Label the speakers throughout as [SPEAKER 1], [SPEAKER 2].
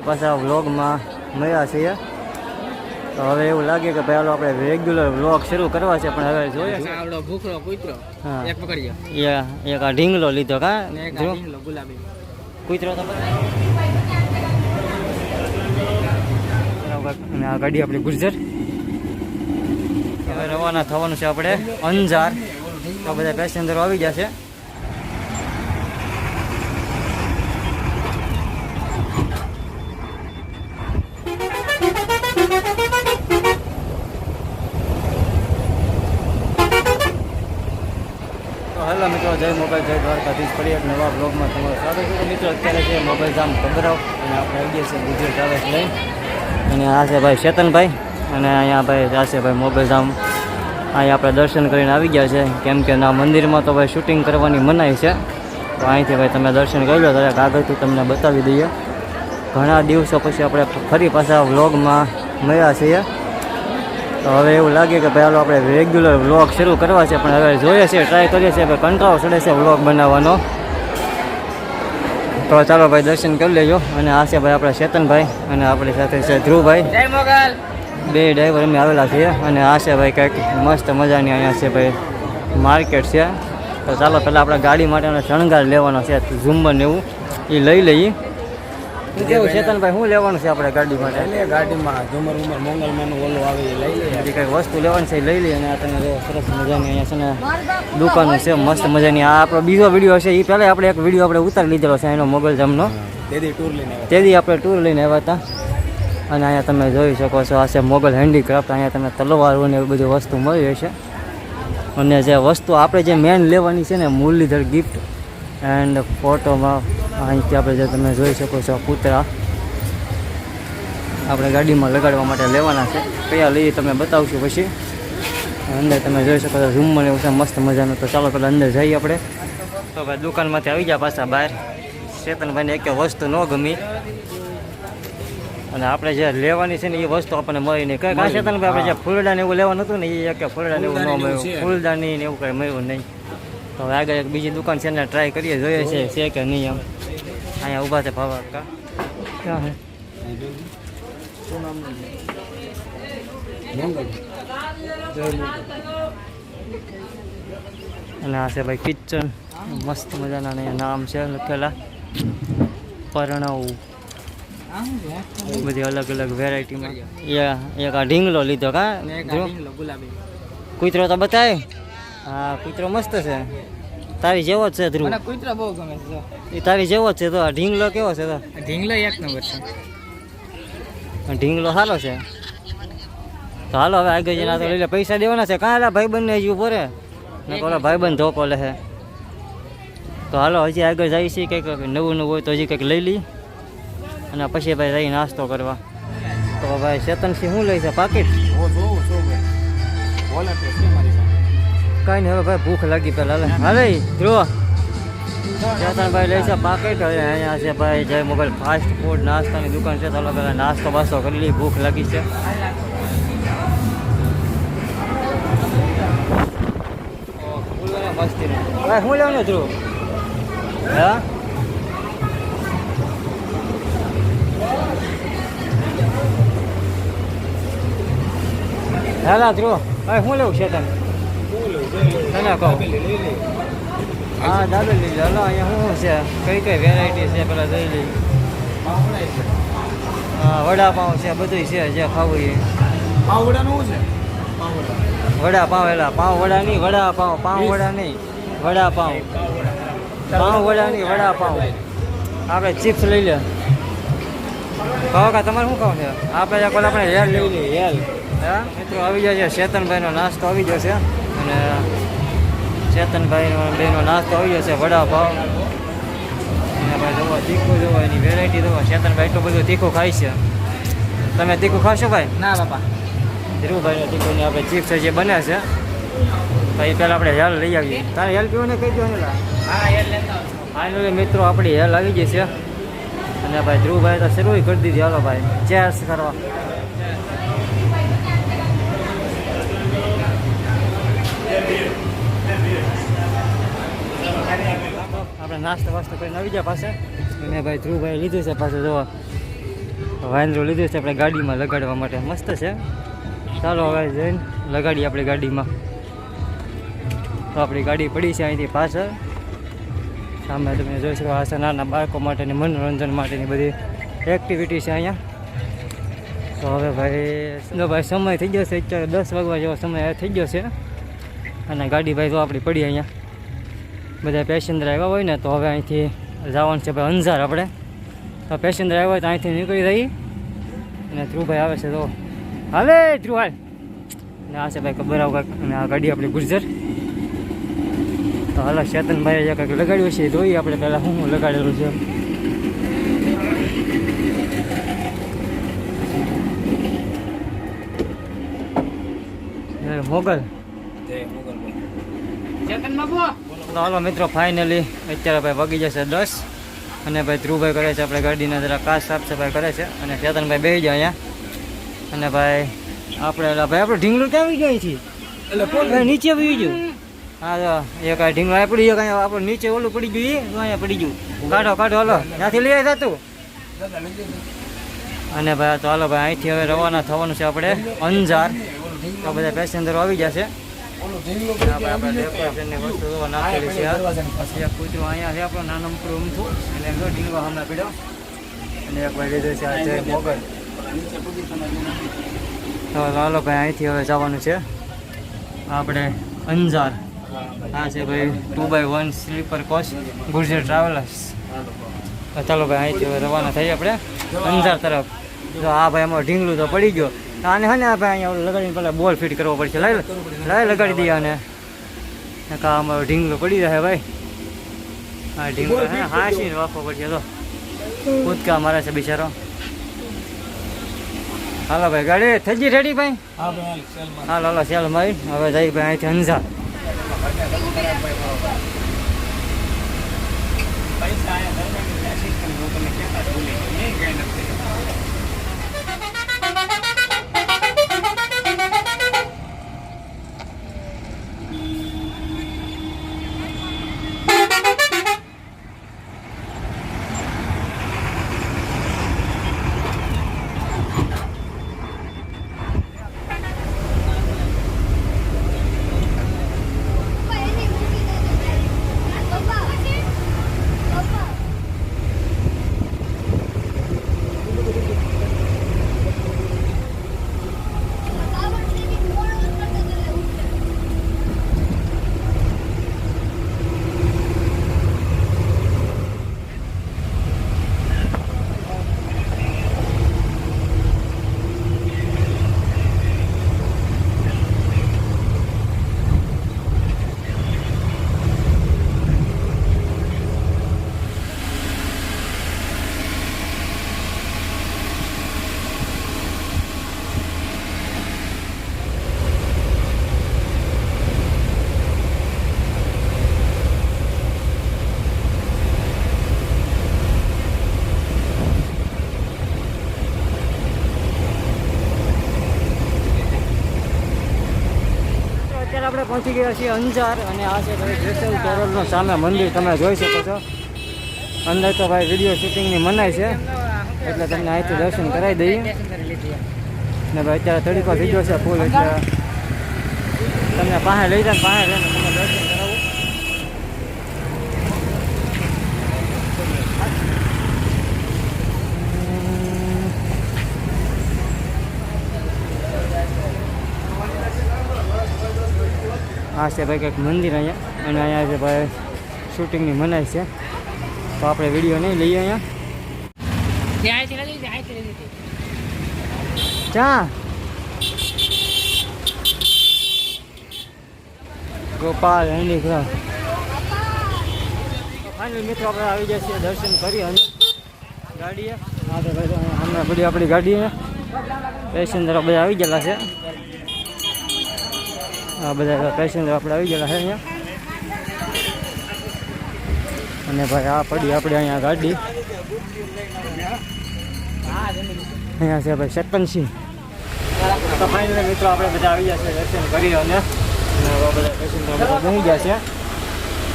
[SPEAKER 1] પાછા વ્લોગમાં મળ્યા છીએ. તો હવે એવું લાગે કે પહેલો આપણે રેગ્યુલર વ્લોગ શરૂ કરવા છે પણ હવે જોઈએ
[SPEAKER 2] આવડો ભૂખરો કૂતરો. એક પકડ્યો
[SPEAKER 1] એ એક આ ઢીંગલો લીધો કા?
[SPEAKER 2] આ ઢીંગલો ગુલાબી.
[SPEAKER 1] કૂતરો તો આ ગાડી આપણી ગુર્જર. હવે રવાના થવાનું છે આપણે અંજાર. તો બધા પેસેન્જરો આવી ગયા તો હેલો મિત્રો જય મોબાઈલ, જય દ્વારકાધીશ ફરી એક નવા બ્લોગમાં તમારું સ્વાગત છે. મિત્રો, અત્યારે છે મોબાઈલ ગામ ગભરાવ અને આપણે આવીએ છીએ ગુજરાત ટ્રાવેલ્સ લઈને અને આ છે ભાઈ ચેતનભાઈ અને અહીંયા ભાઈ આ છે ભાઈ મોબાઈલ ગામ. અહીંયા આપણે દર્શન કરીને આવી ગયા છે. કેમ કે ના મંદિરમાં તો ભાઈ શૂટિંગ કરવાની મનાઈ છે. તો અહીંથી ભાઈ તમે દર્શન કરી લો દરેક આગળથી તમને બતાવી દઈએ. ઘણા દિવસો પછી આપણે ફરી પાછા વ્લોગમાં મળ્યા છીએ. તો હવે એવું લાગે કે પહેલો આપણે રેગ્યુલર વ્લોગ શરૂ કરવા છે પણ હવે જોઈએ છીએ ટ્રાય કરીએ છીએ કે કંટાળો ચડે છે વ્લોગ બનાવવાનો. તો ચાલો ભાઈ દર્શન કરી લેજો. અને આ છે ભાઈ આપણા ચેતનભાઈ અને આપણી સાથે છે ધ્રુવભાઈ. બે ડ્રાઈવર અમે આવેલા છીએ. અને આ છે ભાઈ કંઈક મસ્ત મજાની અહીંયા છે ભાઈ માર્કેટ છે. તો ચાલો પહેલાં આપણે ગાડી માટેનો શણગાર લેવાનો છે ઝુંબર ને એવું. એ લઈ લઈએ. કેવું ચેતનભાઈ શું લેવાનું છે આપણે ગાડી માટે
[SPEAKER 2] એટલે ગાડીમાં ઝુમર ઉમર મંગલમાં નું ઓલું આવે એ લઈ લઈએ
[SPEAKER 1] કંઈક વસ્તુ લેવાની છે એ લઈ લઈએ અને આ તમે સરસ મજાની અહીંયા છે ને દુકાનો છે મસ્ત મજાની. આ આપણો બીજો વીડિયો છે એ પહેલાં આપણે એક વીડિયો આપણે ઉતારી લીધેલો છે એનો મોબાઈલ જમનો
[SPEAKER 2] તેથી ટૂર લઈને
[SPEAKER 1] તેથી આપણે ટૂર લઈને આવ્યા હતા. અને અહીંયા તમે જોઈ શકો છો આ છે મોગલ હેન્ડીક્રાફ્ટ અહીંયા તમે તલવારો ને એવી બધી વસ્તુ મળી હશે અને જે વસ્તુ આપણે જે મેન લેવાની છે ને મુરલીધર ગિફ્ટ એન્ડ ફોટોમાં અહીંથી આપણે જે તમે જોઈ શકો છો કૂતરા આપણે ગાડીમાં લગાડવા માટે લેવાના છે. કયા લઈએ તમે બતાવશું પછી. અંદર તમે જોઈ શકો છો રૂમમાં એવું છે મસ્ત મજાનું. તો ચાલો પહેલાં અંદર જઈએ આપણે. તો ભાઈ દુકાનમાંથી આવી ગયા પાછા બહાર. ચેતનભાઈને એક વસ્તુ ન ગમી. અને આપણે જે લેવાની છે ને એ વસ્તુ આપણને મળી નહીં. કઈ ચેતનભાઈ આપણે જે ફૂલડા ને એવું લેવાનું હતું ને એ એક ફૂલડા ને એવું ન મળ્યું. ફૂલદાની ને એવું કંઈ મળ્યું નહીં. તો હવે આગળ એક બીજી દુકાન છે ને ટ્રાય કરીએ જોઈએ છે છે કે નહીં એમ. અહીંયા ઊભા છે ભાવા કા? ક્યાં હે?
[SPEAKER 2] શું નામ મંગલ જય મંગલ
[SPEAKER 1] અને આ છે ભાઈ કિચન મસ્ત મજાના ને નામ છે લખેલા. પરણવ. બધી અલગ અલગ વેરાયટીમાં એક આ ઢીંગલો લીધો કા? કૂતરો તો બતાય. હા કૂતરો મસ્ત છે. તારી જેવો જ છે ધ્રુવ.
[SPEAKER 2] મને કૂતરો બહુ ગમે છે
[SPEAKER 1] એ તારી જેવો જ છે તો આ ઢીંગલો કેવો છે તો?
[SPEAKER 2] ઢીંગલો એક નંબર છે.
[SPEAKER 1] ઢીંગલો સારો છે. તો હાલો હવે આગળ જઈને તો લઈ લે પૈસા દેવાના છે. કાં ભાઈ બંને હજી ઊભો રે ને ઓલા ભાઈ બંધ ધોકો લે છે તો હાલો હજી આગળ જાય છે કંઈક નવું નવું હોય તો હજી કંઈક લઈ લઈ અને પછી ભાઈ જઈ નાસ્તો કરવા. તો ભાઈ ચેતનસિંહ શું લે છે પાકીટ? કાંઈ નહીં ભાઈ ભૂખ લાગી પેલા હાલે ધ્રુવ. ચેતનભાઈ લઈ છે પાકેટ. હવે અહીંયા છે ભાઈ, જય મોબાઈલ ફાસ્ટ ફૂડ, નાસ્તાની દુકાન છે, તો હાલો પેલા નાસ્તો બાસ્તો કરી લઈ ભૂખ લાગી છે. ભાઈ શું લેવાનું ધ્રુવ? હા? હેલા ધ્રુવ, ભાઈ શું લેવું છે તને તને કહો. હા દાબેલી લે. હલો અહીંયા શું છે? કઈ કઈ વેરાયટી છે? પેલા જઈ લઈ હા વડાપાઉં છે બધું છે જે ખાવું એ.
[SPEAKER 2] પાવડાનું છે?
[SPEAKER 1] વડાપાઉં એલા પાઉં વડા નહીં વડાપાઉં પાઉં વડા નહીં વડાપાઉં. પાઉં વડા નહીં વડાપાઉં. આપણે ચિપ્સ લઈ લે. કહો કે તમારે શું કહો છે? આપણે એક આપણે હેલ લઈ લઈએ હેલ. હા? મિત્રો આવી જાય છે ચેતનભાઈનો નાસ્તો આવી ગયો છે અને ચેતનભાઈનો બેનો નાસ્તો આવી ગયો છે વડાપાઉં અને ભાઈ જોવા તીખું જોવા એની વેરાયટી જોવો. ચેતનભાઈ એટલું બધું તીખું ખાય છે. તમે તીખું ખાશો ભાઈ?
[SPEAKER 2] ના બાપા.
[SPEAKER 1] ધીરુભાઈનો તીખુની આપણે ચિપ્સ જે બને છે ભાઈ પહેલાં આપણે હેલ લઈ આવીએ. તારે હેલ પીવું ને કહી દો ને મિત્રો આપણી હેલ આવી ગઈ છે. અને ભાઈ ધ્રુવભાઈ તો શરૂ કરી દીધી. હાલો ભાઈ ચેસ કરવા. આપણે નાસ્તો વાસ્તો કરીને આવી જાય પાસે અને ભાઈ ધ્રુવભાઈ લીધું છે પાછું જોવા વાંદરું લીધું છે આપણે ગાડીમાં લગાડવા માટે. મસ્ત છે. ચાલો હવે જઈને લગાડીએ આપણી ગાડીમાં. તો આપણી ગાડી પડી છે અહીંથી પાછળ. સામે તમે જોઈ શકો આ નાના બાળકો માટેની, મનોરંજન માટેની બધી એક્ટિવિટી છે અહીંયા. તો હવે ભાઈ ભાઈ સમય થઈ ગયો છે, અત્યારે દસ વાગવા જેવો સમય થઈ ગયો છે. અને ગાડી ભાઈ તો આપણી પડી અહીંયા. બધા પેસેન્જર આવ્યા હોય ને તો હવે અહીંથી જવાનું છે ભાઈ અંજાર આપણે. તો પેસેન્જર આવ્યા હોય તો અહીંથી નીકળી રહી અને ધ્રુવભાઈ આવે છે તો હાલે ધ્રુવ હાલ ને આ છે ભાઈ ખબર આવ અને આ ગાડી આપણી ગુર્જર. તો હાલ ચેતનભાઈ જે કંઈક લગાડ્યું છે એ જોઈએ આપણે પહેલાં શું શું લગાડેલું છે. મોગલ. મોગલ તો હાલો મિત્રો ફાઇનલી અત્યારે ભાઈ વગી જશે દસ અને ભાઈ ધ્રુવભાઈ કરે છે આપણે ગાડીના જરા કાચ સાફ સફાઈ કરે છે અને ચેતનભાઈ બેસી જાય અહીંયા. અને ભાઈ આપણે ભાઈ આપણું ઢીંગલું ક્યાં આવી ગયું છે ભાઈ નીચે આવી ગયું. હા તો એક કાંઈ ઢીંગલું આ પડી ગયું આપણું નીચે ઓલું પડી ગયું એ તો અહીંયા પડી ગયું. કાઢો કાઢો હાલો. ત્યાંથી લઈ આવ્યા તું અને ભાઈ તો હાલો ભાઈ અહીંથી હવે રવાના થવાનું છે આપણે અંજાર. તો બધા પેસેન્જરો આવી જશે. કૂતરું અહીંયા છે આપણો નાનો મકડું ઊંધું એમ જો ઢીંગલો હમણાં પીડ્યો. અને એક ભાઈ લીધું છે આ છે મોગલ. તો લાલો ભાઈ અહીંથી હવે જવાનું છે. આપણે અંજાર. આ છે ભાઈ two by one sleeper coach Gurjar Travellers ચાલો ભાઈ અહીંથી હવે રવાના થઈએ આપણે. અંજાર તરફ. જો આ ભાઈ અમારો ઢીંગલું તો પડી ગયો. આને હે ને આપણે અહીંયા લગાડીને પહેલાં બોલ ફિટ કરવો પડશે. લાઈ લાય લગાડી દઈએ આને. કા અમારો ઢીંગલો પડી રહે ભાઈ. હા ઢીંગલો હે હાંસીને વાપવો પડશે તો કૂદકા મારે છે બિચારો. હાલો ભાઈ ગાડી થઈ ગઈ રેડી ભાઈ? હાલો હાલો સેલ મારી. હવે જઈ ભાઈ અહીંથી અંજાર. તો ગયા અંજાર અને આ છે ભાઈ જેસલ કેરલનો સામે મંદિર, તમે જોઈ શકો છો. અંદર તો ભાઈ વીડિયો શૂટિંગની મનાય છે. એટલે તમને અહીંથી દર્શન કરાવી દઈએ. ને ભાઈ અત્યારે થોડીક વીડિયો છે, ફૂલ એટલે. તમને પાસે લઈ જાય પાસે લઈને તમને દર્શન કરાવું આ છે ભાઈ કંઈક મંદિર અહીંયા. અને અહીંયા છે ભાઈ શૂટિંગની મનાઈ છે. તો આપણે વીડિયો નહીં લઈએ અહીંયા. ચા ગોપાલ હેન્ડીક્રાફ્ટ ફાઇનલ મિત્રો આપણે આવી ગયા છીએ દર્શન કરી અને ગાડીએ. હા તો ભાઈ હમણાં બધી આપણી ગાડીએ. પેસેન્જરો બધા આવી ગયેલા છે. આ બધા પેસેન્જર આપણે આવી ગયેલા છે અહીંયા. અને ભાઈ આ પડી આપણે અહીંયા ગાડી. અહીંયા છે ભાઈ સરપંચસિંહ તો ફાઇનલી આપણે બધા આવી ગયા છે દર્શન કરી બધા પેસેન્જર બધા બની ગયા છે.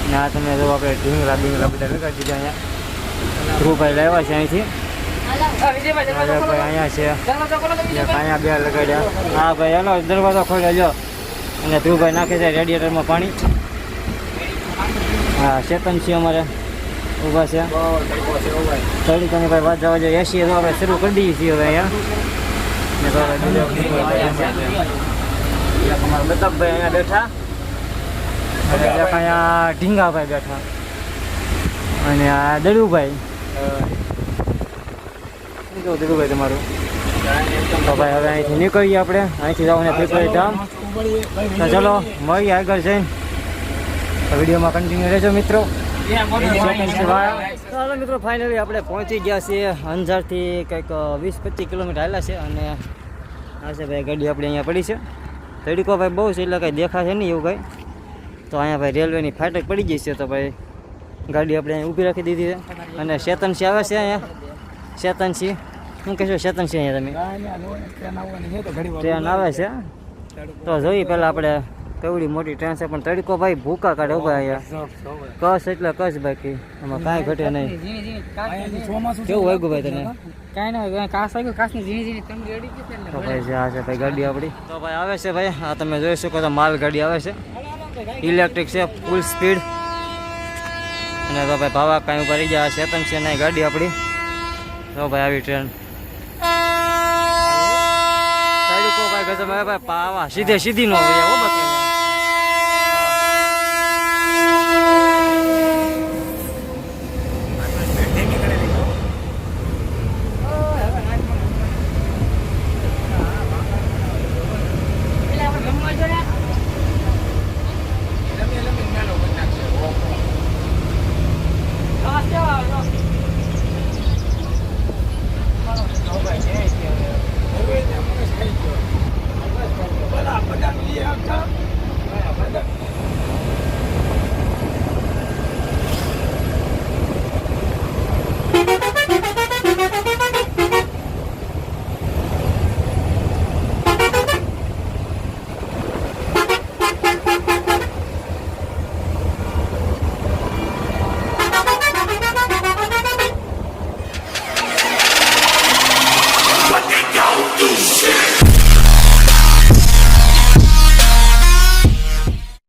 [SPEAKER 1] અને આ તમે આપણે ઢીંગલા બીંગલા બધા લગાડી દીધા અહીંયા. ધ્રુવભાઈ લાવ્યા છે અહીંથી. અહીંયા છે. અહીંયા બે લગાડ્યા. હા ભાઈ એનો દરવાજો ખોલ્યો જો અને ધ્રુવભાઈ નાખે છે રેડિયેટરમાં પાણી. હા ચેતન છે અમારે. ઊભા છે.
[SPEAKER 2] બહુ તડકો ભાઈ
[SPEAKER 1] વાત જવા જોઈએ. એસી તો આપણે શરૂ કરી દઈએ છીએ હવે અહીંયા. ને તો હવે બીજો ભાઈ અહીંયા અમારા પ્રતાપભાઈ અહીંયા બેઠા. અને અહીંયા ઢીંગાભાઈ બેઠા. અને આ દડુભાઈ. શું કેવું દડુભાઈ તમારું? તો ભાઈ હવે અહીંથી નીકળીએ આપણે. અહીંથી જવાનું પીપળી ધામ. તો ચલો મળીએ આગળ તો વિડીયોમાં કન્ટિન્યુ રહેજો મિત્રો. ચાલો મિત્રો ફાઇનલી આપણે પહોંચી ગયા છીએ અંજારથી કંઈક વીસ પચીસ કિલોમીટર હાલ્યા છે અને આ છે ભાઈ ગાડી આપણી અહીંયા પડી છે. તડીકો ભાઈ બહુ છે એટલે કાંઈ દેખાશે નહીં એવું કંઈ. તો અહીંયા ભાઈ રેલવેની ફાટક પડી ગઈ છે તો ભાઈ ગાડી આપણે અહીં ઊભી રાખી દીધી છે. અને શેતનસિંહ આવે છે અહીંયા. શેતનસિંહ. શું કહેશો શેતનસિંહ અહીંયા તમે?
[SPEAKER 2] છે
[SPEAKER 1] ટ્રેન આવે છે? તો જોઈએ પહેલાં આપણે કેવડી મોટી ટ્રેન છે પણ તડકો ભાઈ ભૂકા કાઢે ઊભા અહીંયા. કસ એટલે કસ બાકી એમાં કાંઈ ઘટે નહીં. કેવું વાગ્યું ભાઈ તને?
[SPEAKER 3] કાંઈ ના હોય કાસ આવ્યો કાસની ઝીણી ઝીણી તમે રેડી છે
[SPEAKER 1] તો ભાઈ છે આ છે ભાઈ ગાડી આપણી. તો ભાઈ આવે છે ભાઈ આ તમે જોઈ શકો તો માલ ગાડી આવે છે. ઇલેક્ટ્રિક છે ફૂલ સ્પીડ અને તો ભાઈ ભાવા કાંઈ ઉપર રહી ગયા ચેતન છે ને ગાડી આપણી. તો ભાઈ આવી ટ્રેન ભાઈ ગજબ ભાઈ પાવા. સીધે સીધી નો હોય